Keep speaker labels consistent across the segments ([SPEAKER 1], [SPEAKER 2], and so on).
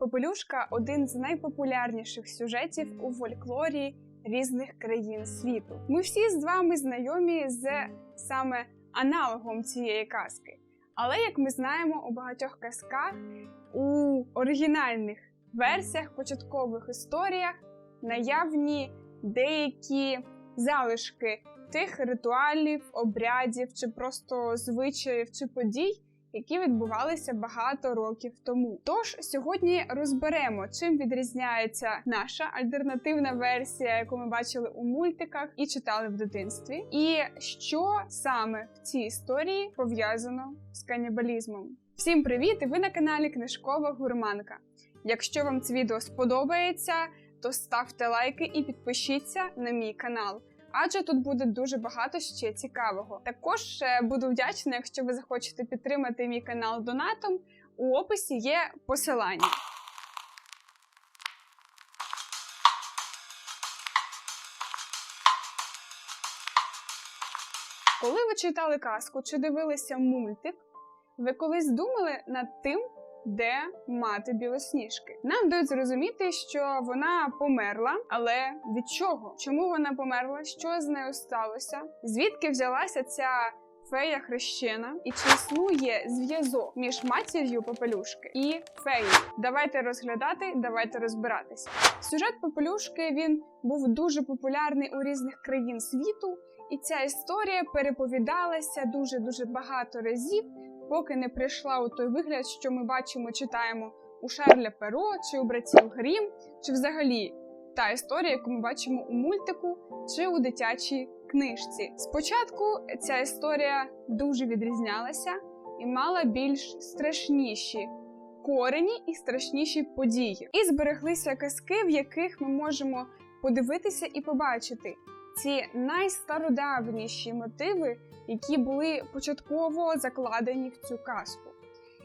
[SPEAKER 1] Попелюшка один з найпопулярніших сюжетів у фольклорі різних країн світу. Ми всі з вами знайомі з саме аналогом цієї казки. Але як ми знаємо, у багатьох казках у оригінальних версіях, початкових історіях наявні деякі залишки тих ритуалів, обрядів чи просто звичаїв чи подій, які відбувалися багато років тому. Тож сьогодні розберемо, чим відрізняється наша альтернативна версія, яку ми бачили у мультиках і читали в дитинстві, і що саме в цій історії пов'язано з канібалізмом. Всім привіт! І ви на каналі Книжкова Гурманка. Якщо вам це відео сподобається, то ставте лайки і підпишіться на мій канал адже тут буде дуже багато ще цікавого. Також е, буду вдячна, якщо ви захочете підтримати мій канал донатом. У описі є посилання. Коли ви читали казку чи дивилися мультик, ви колись думали над тим, де мати білосніжки. Нам дають зрозуміти, що вона померла, але від чого? Чому вона померла? Що з нею сталося? Звідки взялася ця? Фея хрещена, і чи існує зв'язок між матір'ю Попелюшки і феєю? Давайте розглядати, давайте розбиратися. Сюжет Попелюшки він був дуже популярний у різних країн світу, і ця історія переповідалася дуже дуже багато разів поки не прийшла у той вигляд, що ми бачимо, читаємо у Шарля Перо чи у братів Грім, чи взагалі та історія, яку ми бачимо у мультику чи у дитячій книжці. Спочатку ця історія дуже відрізнялася і мала більш страшніші корені і страшніші події. І збереглися казки, в яких ми можемо подивитися і побачити ці найстародавніші мотиви які були початково закладені в цю казку.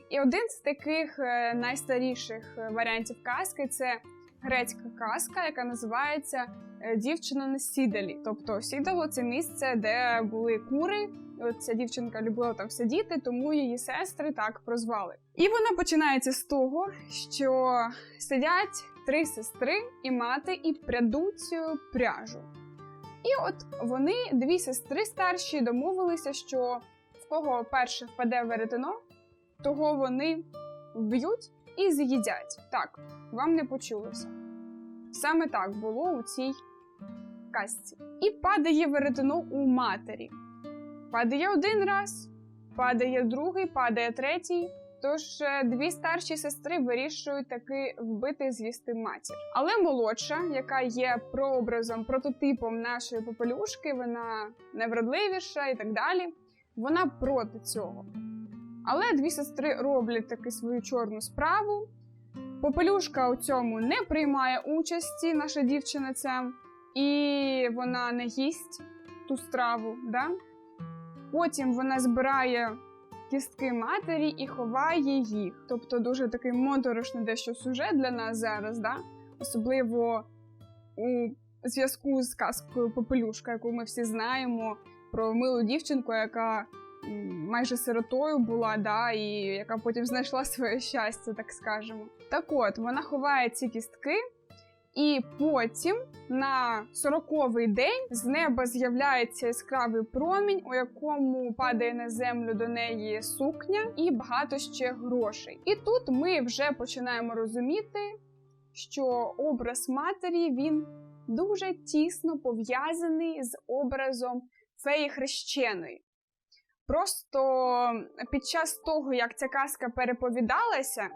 [SPEAKER 1] І один з таких е, найстаріших е, варіантів казки це грецька казка, яка називається е, Дівчина на сідалі. Тобто сідало це місце, де були кури. От ця дівчинка любила там сидіти, тому її сестри так прозвали. І вона починається з того, що сидять три сестри і мати і прядуть пряжу. І от вони, дві сестри старші, домовилися, що в кого перше впаде веретено, того вони вб'ють і з'їдять. Так, вам не почулося. Саме так було у цій казці. І падає веретено у матері. Падає один раз, падає другий, падає третій. Тож е, дві старші сестри вирішують таки вбити з'їсти матір. Але молодша, яка є прообразом, прототипом нашої попелюшки, вона невродливіша і так далі. Вона проти цього. Але дві сестри роблять таки свою чорну справу. Попелюшка у цьому не приймає участі, наша дівчина це, і вона не їсть ту страву. Да? Потім вона збирає кістки матері і ховає їх. Тобто дуже такий моторошний дещо сюжет для нас зараз, да? особливо у зв'язку з казкою Попелюшка, яку ми всі знаємо, про милу дівчинку, яка майже сиротою була, да, і яка потім знайшла своє щастя, так скажемо. Так от вона ховає ці кістки. І потім на сороковий день з неба з'являється яскравий промінь, у якому падає на землю до неї сукня і багато ще грошей. І тут ми вже починаємо розуміти, що образ матері він дуже тісно пов'язаний з образом феї хрещеної. Просто під час того, як ця казка переповідалася,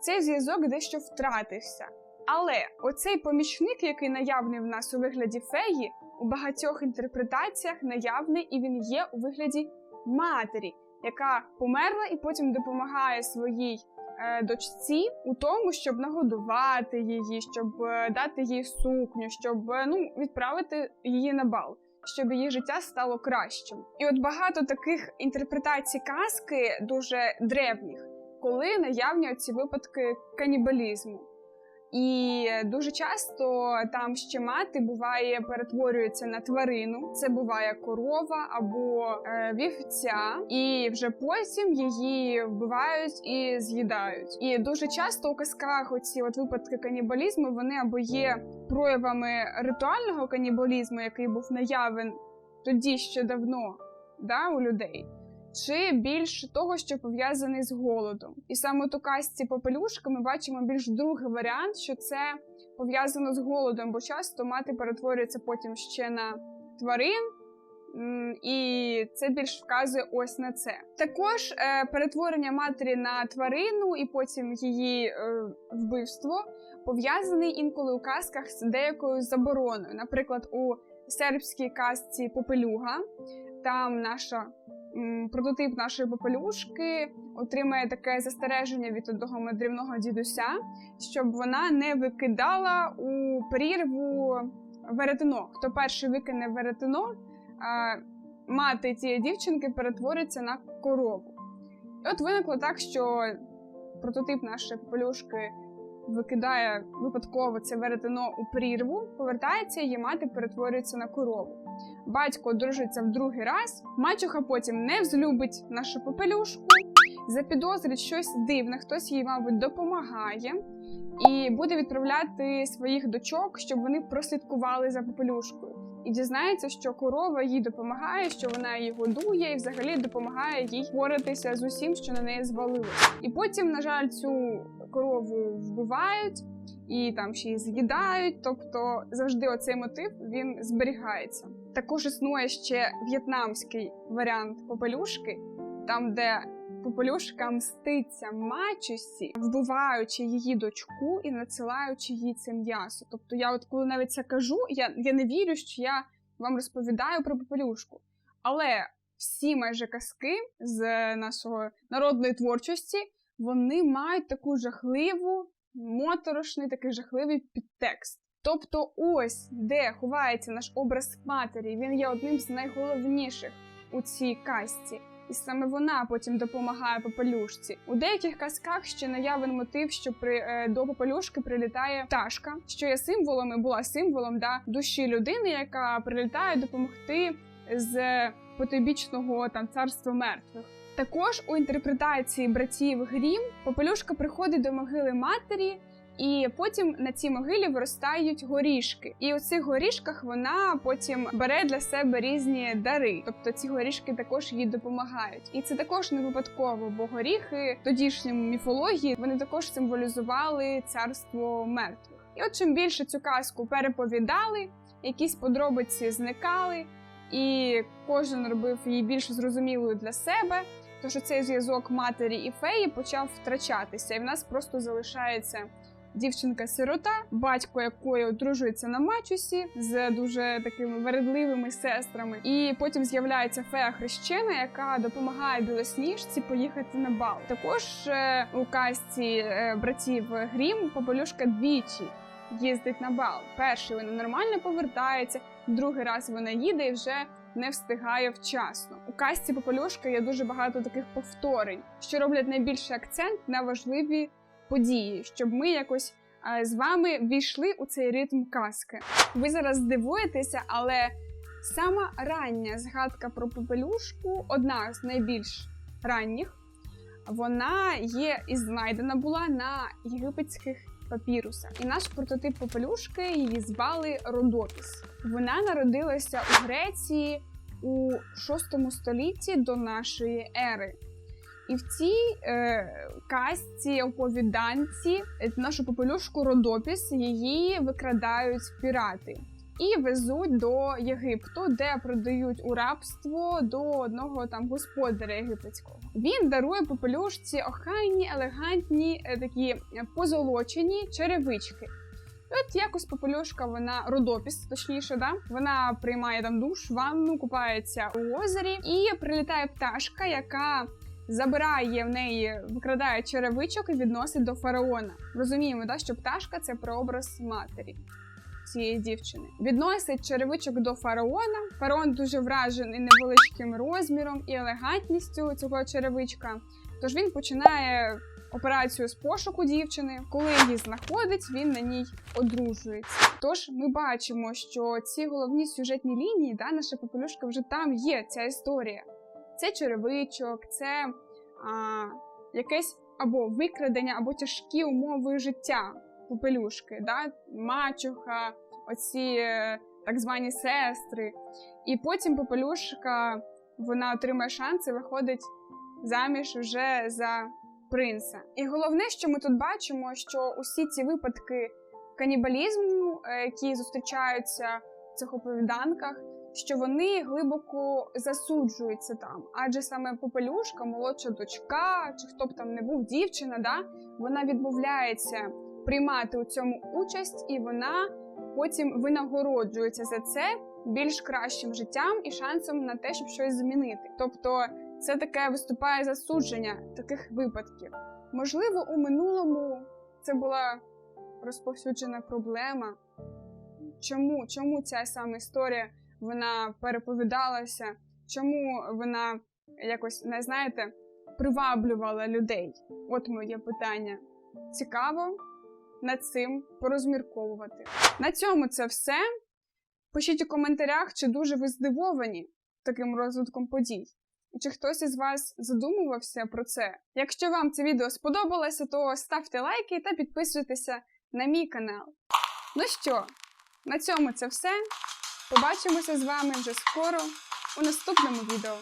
[SPEAKER 1] цей зв'язок дещо втратився. Але оцей помічник, який наявний в нас у вигляді феї, у багатьох інтерпретаціях наявний і він є у вигляді матері, яка померла і потім допомагає своїй е, дочці у тому, щоб нагодувати її, щоб е, дати їй сукню, щоб е, ну, відправити її на бал. Щоб її життя стало кращим, і от багато таких інтерпретацій казки дуже древніх, коли наявні ці випадки канібалізму. І дуже часто там ще мати буває перетворюється на тварину. Це буває корова або е, вівця, і вже потім її вбивають і з'їдають. І дуже часто у казках оці от випадки канібалізму вони або є проявами ритуального канібалізму, який був наявен тоді ще давно да, у людей. Чи більш того, що пов'язаний з голодом, і саме у казці попелюшка ми бачимо більш другий варіант, що це пов'язано з голодом, бо часто мати перетворюється потім ще на тварин, і це більш вказує ось на це. Також е, перетворення матері на тварину і потім її е, вбивство пов'язаний інколи у казках з деякою забороною. Наприклад, у сербській казці Попелюга там наша прототип нашої попелюшки отримає таке застереження від одного мандрівного дідуся, щоб вона не викидала у прірву веретено. Хто перший викине веретено, мати цієї дівчинки перетвориться на корову. І от виникло так, що прототип нашої попелюшки викидає випадково це веретено у прірву, повертається, її мати перетворюється на корову. Батько одружиться в другий раз, мачуха потім не взлюбить нашу попелюшку, запідозрить щось дивне, хтось їй, мабуть, допомагає, і буде відправляти своїх дочок, щоб вони прослідкували за попелюшкою. І дізнається, що корова їй допомагає, що вона її годує, і взагалі допомагає їй боротися з усім, що на неї звалилося. І потім, на жаль, цю корову вбивають і там ще й з'їдають. Тобто завжди оцей мотив він зберігається. Також існує ще в'єтнамський варіант попелюшки, там, де попелюшка мститься мачусі, вбиваючи її дочку і надсилаючи їй це м'ясо. Тобто, я, от коли навіть це кажу, я, я не вірю, що я вам розповідаю про попелюшку. Але всі майже казки з нашого народної творчості вони мають таку жахливу, моторошний, такий жахливий підтекст. Тобто, ось де ховається наш образ матері, він є одним з найголовніших у цій казці. І саме вона потім допомагає попелюшці. У деяких казках ще наявен мотив, що при е, до попелюшки прилітає пташка, що є символом і була символом да, душі людини, яка прилітає допомогти з потойбічного там царства мертвих. Також у інтерпретації братів Грім попелюшка приходить до могили матері. І потім на цій могилі виростають горішки, і у цих горішках вона потім бере для себе різні дари. Тобто ці горішки також їй допомагають. І це також не випадково, бо горіхи в тодішньому міфології вони також символізували царство мертвих. І от чим більше цю казку переповідали, якісь подробиці зникали, і кожен робив її більш зрозумілою для себе. Тож цей зв'язок матері і феї почав втрачатися, і в нас просто залишається дівчинка-сирота, батько якої одружується на мачусі з дуже такими вередливими сестрами. І потім з'являється фея хрещена, яка допомагає білосніжці поїхати на бал. Також е, у казці е, братів Грім Попелюшка двічі. Їздить на бал. Перший вона нормально повертається, другий раз вона їде і вже не встигає вчасно. У казці Попелюшка є дуже багато таких повторень, що роблять найбільший акцент на важливі події, щоб ми якось е, з вами війшли у цей ритм казки. Ви зараз здивуєтеся, але сама рання згадка про попелюшку, одна з найбільш ранніх, вона є і знайдена була на єгипетських папірусах. І наш прототип попелюшки її звали Родопіс. Вона народилася у Греції у 6 столітті до нашої ери. І в цій е, казці оповіданці е, нашу попелюшку Родопіс її викрадають пірати і везуть до Єгипту, де продають у рабство до одного там господаря єгипетського. Він дарує попелюшці охайні, елегантні, е, такі е, позолочені черевички. І От якось попелюшка, вона родопіс, точніше, да вона приймає там душ, ванну, купається у озері, і прилітає пташка, яка забирає в неї, викрадає черевичок і відносить до фараона. Розуміємо, да, що пташка це прообраз матері цієї дівчини. Відносить черевичок до фараона. Фараон дуже вражений невеличким розміром і елегантністю цього черевичка. Тож він починає операцію з пошуку дівчини. Коли її знаходить, він на ній одружується. Тож ми бачимо, що ці головні сюжетні лінії, да, наша попелюшка вже там є ця історія. Це черевичок, це а, якесь або викрадення, або тяжкі умови життя попелюшки, да? мачуха, оці е, так звані сестри. І потім попелюшка вона отримає шанс і виходить заміж вже за принца. І головне, що ми тут бачимо, що усі ці випадки канібалізму, е, які зустрічаються в цих оповіданках, що вони глибоко засуджуються там. Адже саме попелюшка, молодша дочка, чи хто б там не був дівчина, да, вона відмовляється приймати у цьому участь, і вона потім винагороджується за це більш кращим життям і шансом на те, щоб щось змінити. Тобто це таке виступає засудження таких випадків. Можливо, у минулому це була розповсюджена проблема. Чому, чому ця саме історія вона переповідалася? Чому вона якось, не знаєте, приваблювала людей? От моє питання. Цікаво над цим порозмірковувати. На цьому це все. Пишіть у коментарях, чи дуже ви здивовані таким розвитком подій. І чи хтось із вас задумувався про це? Якщо вам це відео сподобалося, то ставте лайки та підписуйтеся на мій канал. Ну що, на цьому це все. Побачимося з вами вже скоро у наступному відео.